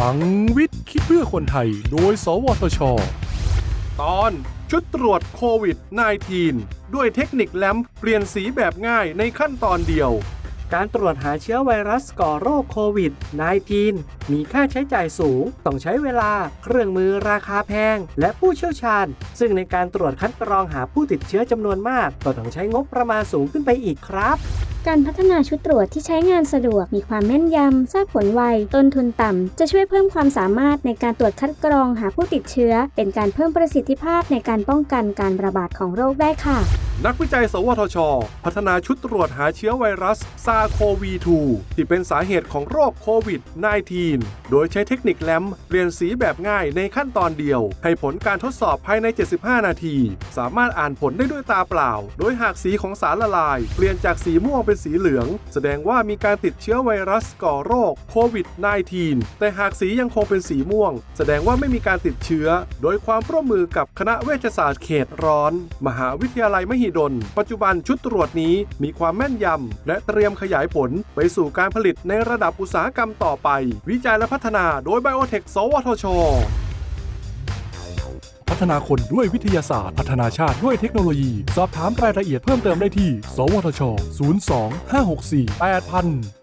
ลังวิทย์คิดเพื่อคนไทย โดย สวทช ตอนชุดตรวจโควิด -19 ด้วยเทคนิคแลมเปลี่ยนสีแบบง่ายในขั้นตอนเดียว การตรวจหาเชื้อไวรัสก่อโรคโควิด -19 มีค่าใช้จ่ายสูง ต้องใช้เวลา เครื่องมือราคาแพง และผู้เชี่ยวชาญ ซึ่งในการตรวจคัดกรองหาผู้ติดเชื้อจำนวนมาก ก็ต้องใช้งบประมาณสูงขึ้นไปอีกครับ การพัฒนาชุดตรวจที่ใช้งานสะดวก มีความแม่นยำ ทราบผลไว ต้นทุนต่ำ จะช่วยเพิ่มความสามารถในการตรวจคัดกรองหาผู้ติดเชื้อ เป็นการเพิ่มประสิทธิภาพในการป้องกันการระบาดของโรคได้ค่ะนักวิจัย สวทช พัฒนาชุดตรวจหาเชื้อไวรัสซาโควี 2 ที่เป็นสาเหตุของโรคโควิด -19 โดยใช้เทคนิคแลมเปลี่ยนสีแบบง่ายในขั้นตอนเดียว ให้ผลการทดสอบภายใน 75 นาที สามารถอ่านผลได้ด้วยตาเปล่า โดยหากสีของสารละลาย เปลี่ยนจากสีม่วงเป็นสีเหลือง แสดงว่ามีการติดเชื้อไวรัสก่อโรคโควิด -19 แต่หากสียังคงเป็นสีม่วง แสดงว่าไม่มีการติดเชื้อ โดยความร่วมมือกับคณะเวชศาสตร์เขตร้อน มหาวิทยาลัยมหิดล ปัจจุบันชุดตรวจนี้มีความแม่นยำ และเตรียมขยายผลไปสู่การผลิตในระดับอุตสาหกรรมต่อไป วิจัยและพัฒนาโดยไบโอเทคสวทช พัฒนาคนด้วยวิทยาศาสตร์ พัฒนาชาติด้วยเทคโนโลยี สอบถามรายละเอียดเพิ่มเติมได้ที่ สวทช 02 564 8000